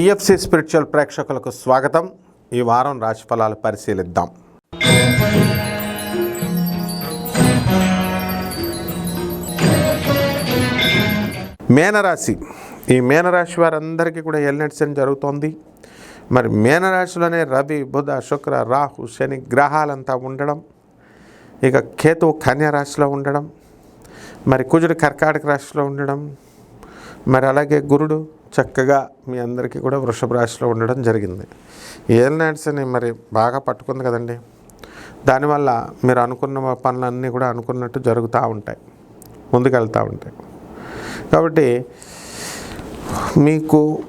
TFC spiritual ప్రేక్షకులకు స్వాగతం. ఈ వారం రాశిఫలాలు పరిశీలిద్దాం. మేనరాశి. ఈ మేనరాశి వారందరికీ కూడా ఎల్నెట్సన్ జరుగుతోంది. మరి మేనరాశిలోనే రవి బుధ శుక్ర రాహు శని గ్రహాలంతా ఉండడం. ఇక కేతు కన్యారాశిలో ఉండడం. మరి కుజుడు కర్కాటక రాశిలో ఉండడం. మరి అలాగే గురుడు చక్కగా మీ అందరికీ కూడా వృషభ రాశిలో ఉండడం జరిగింది. ఏలినాడ్స్ని మరి బాగా పట్టుకుంది కదండి. దానివల్ల మీరు అనుకున్న పనులన్నీ కూడా అనుకున్నట్టు జరుగుతూ ఉంటాయి. ముందుకెళ్తూ ఉంటాయి. కాబట్టి మీకు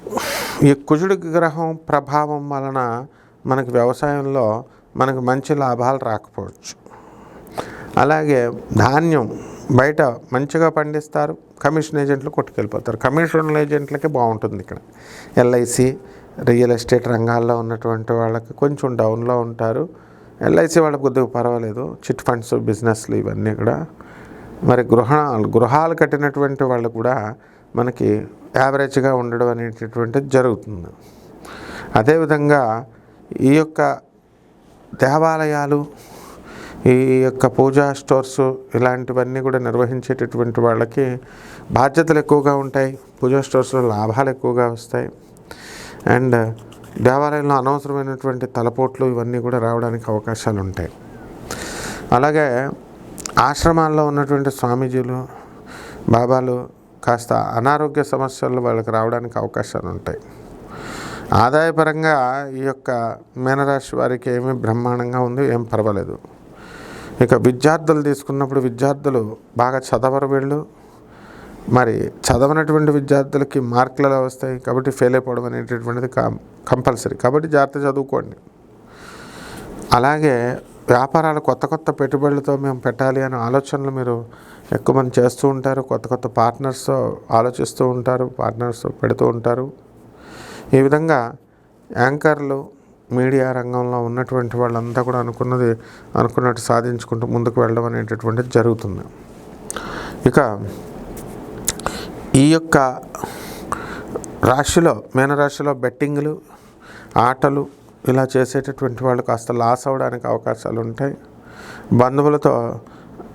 ఈ కుజుడు గ్రహం ప్రభావం వలన మనకి వ్యవసాయంలో మనకు మంచి లాభాలు రాకపోవచ్చు. అలాగే ధాన్యం బయట మంచిగా పండిస్తారు కమిషన్ ఏజెంట్లు కొట్టుకెళ్ళిపోతారు. కమిషన్ ఏజెంట్లకే బాగుంటుంది ఇక్కడ. ఎల్ఐసి రియల్ ఎస్టేట్ రంగాల్లో ఉన్నటువంటి వాళ్ళకి కొంచెం డౌన్లో ఉంటారు. ఎల్ఐసి వాళ్ళకి కొద్దిగా పర్వాలేదు. చిట్ ఫండ్స్ బిజినెస్లు ఇవన్నీ కూడా మరి గృహ గృహాలు కట్టినటువంటి వాళ్ళు కూడా మనకి యావరేజ్గా ఉండడం అనేటటువంటిది జరుగుతుంది. అదేవిధంగా ఈ యొక్క దేవాలయాలు ఈ యొక్క పూజా స్టోర్స్ ఇలాంటివన్నీ కూడా నిర్వహించేటటువంటి వాళ్ళకి బాధ్యతలు ఎక్కువగా ఉంటాయి. పూజా స్టోర్స్లో లాభాలు ఎక్కువగా వస్తాయి. అండ్ దేవాలయంలో అనవసరమైనటువంటి తలపోట్లు ఇవన్నీ కూడా రావడానికి అవకాశాలు ఉంటాయి. అలాగే ఆశ్రమాల్లో ఉన్నటువంటి స్వామీజీలు బాబాలు కాస్త అనారోగ్య సమస్యలు వాళ్ళకి రావడానికి అవకాశాలు ఉంటాయి. ఆదాయపరంగా ఈ యొక్క మీనరాశి వారికి ఏమీ బ్రహ్మాండంగా ఉంది ఏం పర్వాలేదు. ఇక విద్యార్థులు తీసుకున్నప్పుడు విద్యార్థులు బాగా చదవరు వీళ్ళు. మరి చదవనటువంటి విద్యార్థులకి మార్కులు ఎలా వస్తాయి కాబట్టి ఫెయిల్ అయిపోవడం అనేటటువంటిది కం కంపల్సరీ కాబట్టి జాగ్రత్త చదువుకోండి. అలాగే వ్యాపారాలు కొత్త కొత్త పెట్టుబడులతో మేము పెట్టాలి అనే ఆలోచనలు మీరు ఎక్కువ మంది చేస్తూ ఉంటారు. కొత్త కొత్త పార్ట్నర్స్తో ఆలోచిస్తూ ఉంటారు పార్ట్నర్స్ పెడుతూ ఉంటారు. ఈ విధంగా యాంకర్లు మీడియా రంగంలో ఉన్నటువంటి వాళ్ళంతా కూడా అనుకున్నది అనుకున్నట్టు సాధించుకుంటూ ముందుకు వెళ్ళడం అనేటటువంటిది జరుగుతుంది. ఇక ఈ యొక్క రాశిలో మీనరాశిలో బెట్టింగ్లు ఆటలు ఇలా చేసేటటువంటి వాళ్ళు కాస్త లాస్ అవ్వడానికి అవకాశాలు ఉంటాయి. బంధువులతో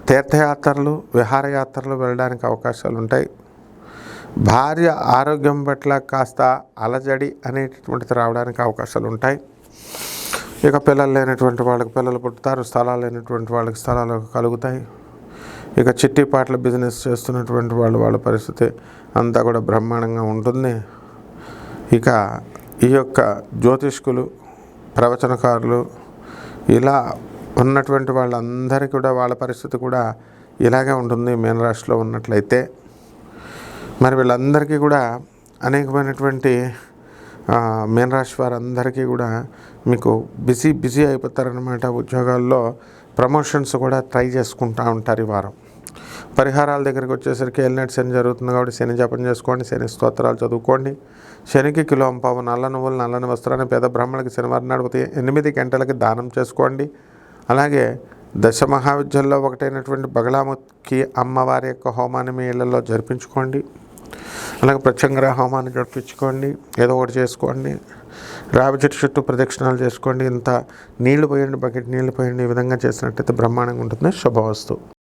తీర్థయాత్రలు విహారయాత్రలు వెళ్ళడానికి అవకాశాలు ఉంటాయి. భార్య ఆరోగ్యం పట్ల కాస్త అలజడి అనేటటువంటిది రావడానికి అవకాశాలు ఉంటాయి. ఇక పిల్లలు లేనటువంటి వాళ్ళకి పిల్లలు పుట్టుతారు స్థలాలు లేనటువంటి వాళ్ళకి స్థలాలు కలుగుతాయి. ఇక చిట్టి పాటల బిజినెస్ చేస్తున్నటువంటి వాళ్ళు వాళ్ళ పరిస్థితి అంతా కూడా బ్రహ్మాండంగా ఉంటుంది. ఇక ఈ యొక్క జ్యోతిష్కులు ప్రవచనకారులు ఇలా ఉన్నటువంటి వాళ్ళందరికీ కూడా వాళ్ళ పరిస్థితి కూడా ఇలాగే ఉంటుంది మీనరాశిలో ఉన్నట్లయితే. మరి వీళ్ళందరికీ కూడా అనేకమైనటువంటి మీనరాశి వారందరికీ కూడా మీకు బిజీ బిజీ అయిపోతారనమాట ఉద్యోగాల్లో. ప్రమోషన్స్ కూడా ట్రై చేసుకుంటూ ఉంటారు ఈ వారం. పరిహారాల దగ్గరికి వచ్చేసరికి ఎల్నెట్ శని జరుగుతుంది కాబట్టి శని జపం చేసుకోండి శని స్తోత్రాలు చదువుకోండి. శనికి కిలో పావు నల్ల నువ్వులు నల్లని వస్త్రాన్ని పేద బ్రాహ్మణులకి శనివారం నడిపితే ఎనిమిది గంటలకి దానం చేసుకోండి. అలాగే దశ మహావిద్యల్లో ఒకటైనటువంటి బగలాముఖి అమ్మవారి యొక్క హోమాన్ని మీ ఇళ్ళలో జరిపించుకోండి. అలాగే ప్రత్యంగర హోమాన్ని జడిపించుకోండి ఏదో ఒకటి చేసుకోండి రావి చెట్టు చుట్టూ ప్రదక్షిణాలు చేసుకోండి ఇంత నీళ్ళు పోయండి బకెట్ నీళ్ళు పోయండి ఈ విధంగా చేసినట్టయితే బ్రహ్మాండంగా ఉంటుంది. శుభవస్తు.